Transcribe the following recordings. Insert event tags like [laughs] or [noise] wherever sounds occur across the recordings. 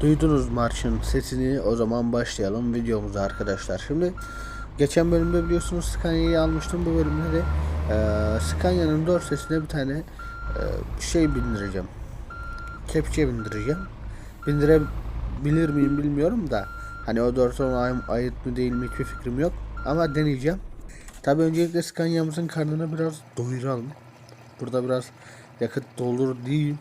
Duydunuz marşın sesini o zaman başlayalım videomuza arkadaşlar. Şimdi geçen bölümde biliyorsunuz Scania'yı almıştım bu bölümde de eee Scania'nın dorsesine bir tane eee, şey bindireceğim. Kepçe bindireceğim. Bindirebilir miyim bilmiyorum da hani o dorse ona ait mi değil mi hiçbir fikrim yok ama deneyeceğim. Tabi öncelikle Scania'mızın karnını biraz doyuralım. Burada biraz yakıt doldur diyeyim.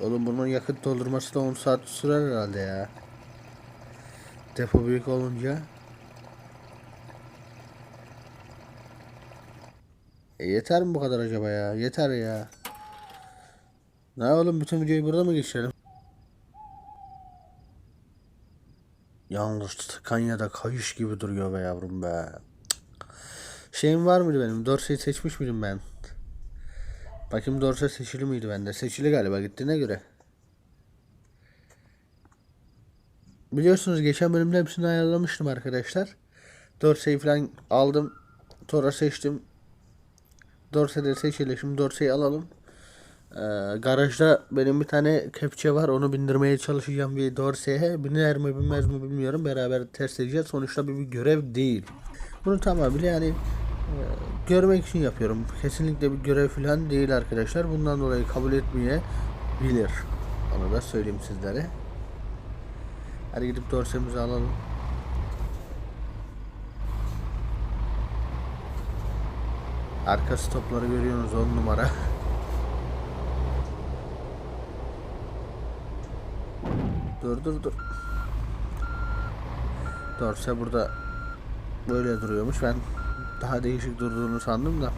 Oğlum bunun yakıt doldurması da 10 saat sürer herhalde ya. Depo büyük olunca. E yeter mi bu kadar acaba ya? Yeter ya. Ne oğlum bütün videoyu burada mı geçirelim? Yalnız Kanya'da kayış gibi duruyor be yavrum be. Şeyim var mıydı benim? Dorsey'i seçmiş miydim ben? Bakayım Dorse seçili miydi bende? Seçili galiba gittiğine göre. Biliyorsunuz geçen bölümde hepsini ayarlamıştım arkadaşlar. Dorse'yi falan aldım. Tora seçtim. Dorse'de seçili. Şimdi Dorse'yi alalım. Ee, garajda benim bir tane kepçe var. Onu bindirmeye çalışacağım bir Dorse'ye. Biner mi binmez mi bilmiyorum. Beraber test edeceğiz. Sonuçta bir, bir görev değil. Bunu tamamıyla yani e, görmek için yapıyorum. Kesinlikle bir görev falan değil arkadaşlar. Bundan dolayı kabul etmeyebilir. Onu da söyleyeyim sizlere. Hadi gidip dorsemizi alalım. Arka stopları görüyorsunuz 10 numara. [laughs] dur dur dur. Dorse burada böyle duruyormuş. Ben daha değişik durduğunu sandım da.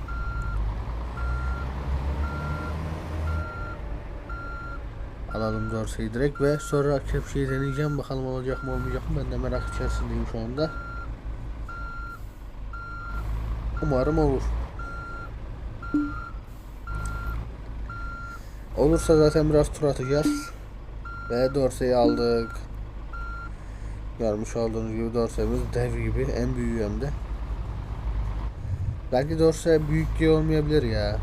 Alalım Dorse'yi direkt ve sonra kepçeyi deneyeceğim. Bakalım olacak mı olmayacak mı? Ben de merak içerisindeyim şu anda. Umarım olur. Olursa zaten biraz tur atacağız. Ve Dorse'yi aldık. Görmüş olduğunuz gibi Dorse'miz dev gibi. En büyüğü hem de. Belki Dorse büyük gibi olmayabilir ya.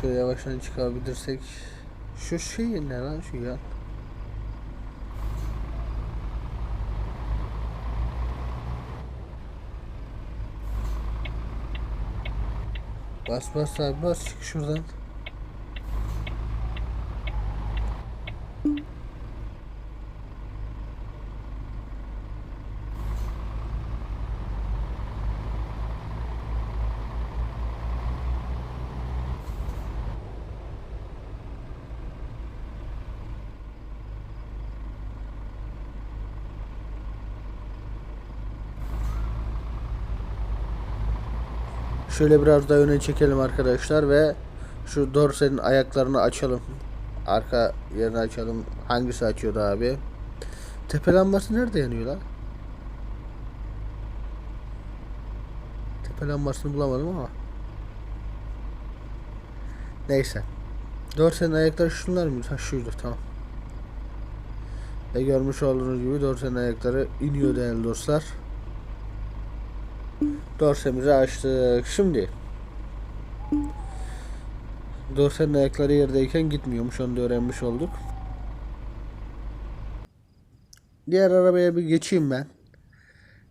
Şöyle yavaştan çıkabilirsek. Şu şey ne lan şu ya? Bas bas abi bas çık şuradan. Şöyle biraz daha öne çekelim arkadaşlar ve şu dorsenin ayaklarını açalım. Arka yerini açalım. Hangisi açıyordu abi? Tepe lambası nerede yanıyor lan? Tepe lambasını bulamadım ama. Neyse. Dorsenin ayakları şunlar mı? Ha şuydu tamam. Ve görmüş olduğunuz gibi dorsenin ayakları iniyor değerli dostlar. Dorsemizi açtık. Şimdi Dorsenin ayakları yerdeyken gitmiyormuş. Onu da öğrenmiş olduk. Diğer arabaya bir geçeyim ben.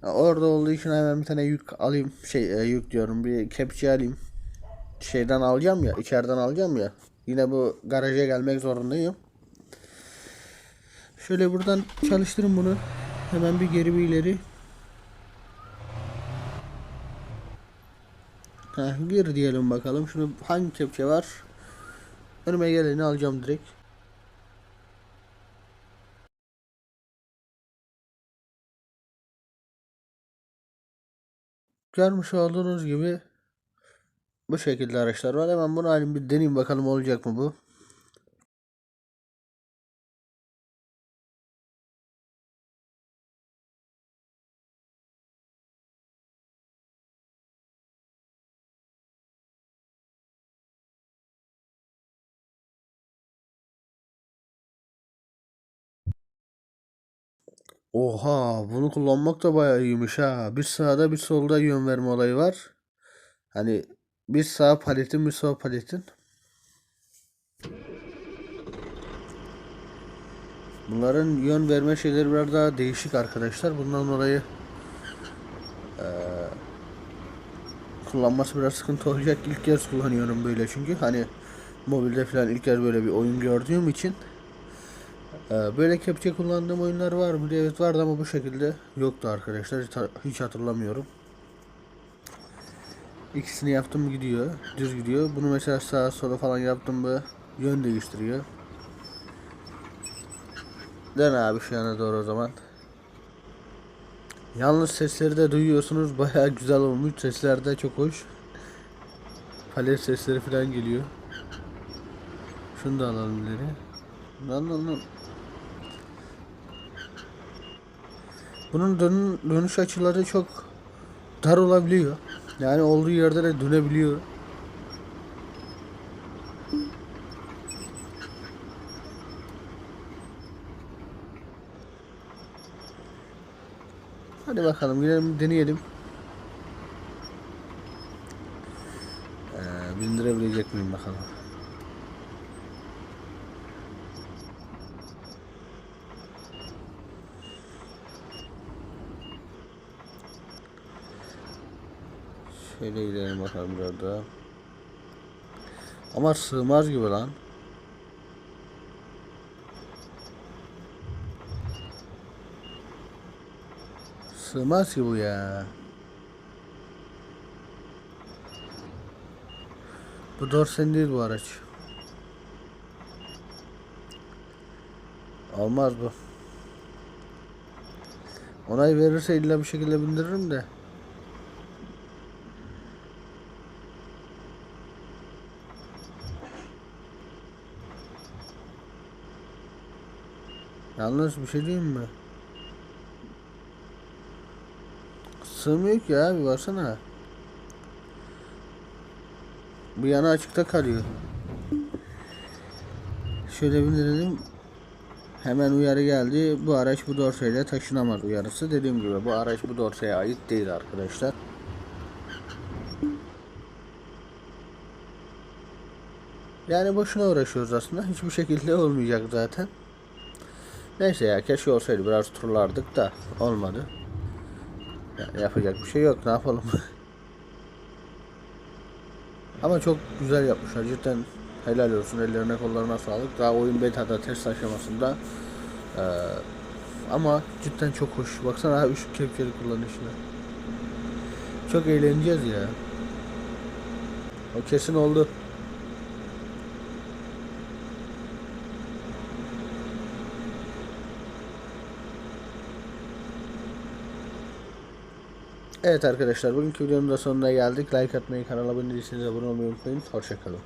Orada olduğu için hemen bir tane yük alayım. Şey e, yük diyorum. Bir kepçe alayım. Şeyden alacağım ya. içeriden alacağım ya. Yine bu garaja gelmek zorundayım. Şöyle buradan çalıştırın bunu. Hemen bir geri bir ileri. Heh, gir diyelim bakalım. Şunu hangi kepçe var? Önüme geleni alacağım direkt. Görmüş olduğunuz gibi bu şekilde araçlar var. Hemen bunu halim bir deneyeyim bakalım olacak mı bu. Oha bunu kullanmak da bayağı iyiymiş ha. Bir sağda bir solda yön verme olayı var. Hani bir sağ paletin bir sol paletin. Bunların yön verme şeyleri biraz daha değişik arkadaşlar. Bundan dolayı eee, kullanması biraz sıkıntı olacak. İlk kez kullanıyorum böyle çünkü hani mobilde falan ilk kez böyle bir oyun gördüğüm için böyle kepçe kullandığım oyunlar var mı evet vardı ama bu şekilde yoktu arkadaşlar. Hiç, hatırlamıyorum. İkisini yaptım gidiyor. Düz gidiyor. Bunu mesela sağa sola falan yaptım mı yön değiştiriyor. Dön abi şu yana doğru o zaman. Yalnız sesleri de duyuyorsunuz. Baya güzel olmuş. Sesler de çok hoş. Palet sesleri falan geliyor. Şunu da alalım ileri. Lan lan lan. Bunun dön dönüş açıları çok dar olabiliyor. Yani olduğu yerde de dönebiliyor. Hadi bakalım gidelim deneyelim. Ee, bindirebilecek miyim bakalım. Şöyle gidelim bakalım biraz daha. Ama sığmaz gibi lan. Sığmaz ki bu ya. Bu Dorsen değil bu araç. Olmaz bu. Onay verirse illa bir şekilde bindiririm de. Yalnız bir şey diyeyim mi? Sığmıyor ki abi baksana. Bu yana açıkta kalıyor. Şöyle bindirelim. Hemen uyarı geldi. Bu araç bu dorseyle taşınamaz uyarısı. Dediğim gibi bu araç bu dorseye ait değil arkadaşlar. Yani boşuna uğraşıyoruz aslında. Hiçbir şekilde olmayacak zaten. Neyse ya keşke olsaydı biraz turlardık da olmadı. Yani yapacak bir şey yok ne yapalım. [laughs] Ama çok güzel yapmışlar cidden helal olsun ellerine kollarına sağlık. Daha oyun beta'da test aşamasında Ee, ama cidden çok hoş. Baksana abi şu kepçeli kullanışına. Çok eğleneceğiz ya. O kesin oldu. Evet arkadaşlar bugünkü videonun da sonuna geldik. Like atmayı, kanala abone değilseniz abone olmayı unutmayın. Hoşçakalın.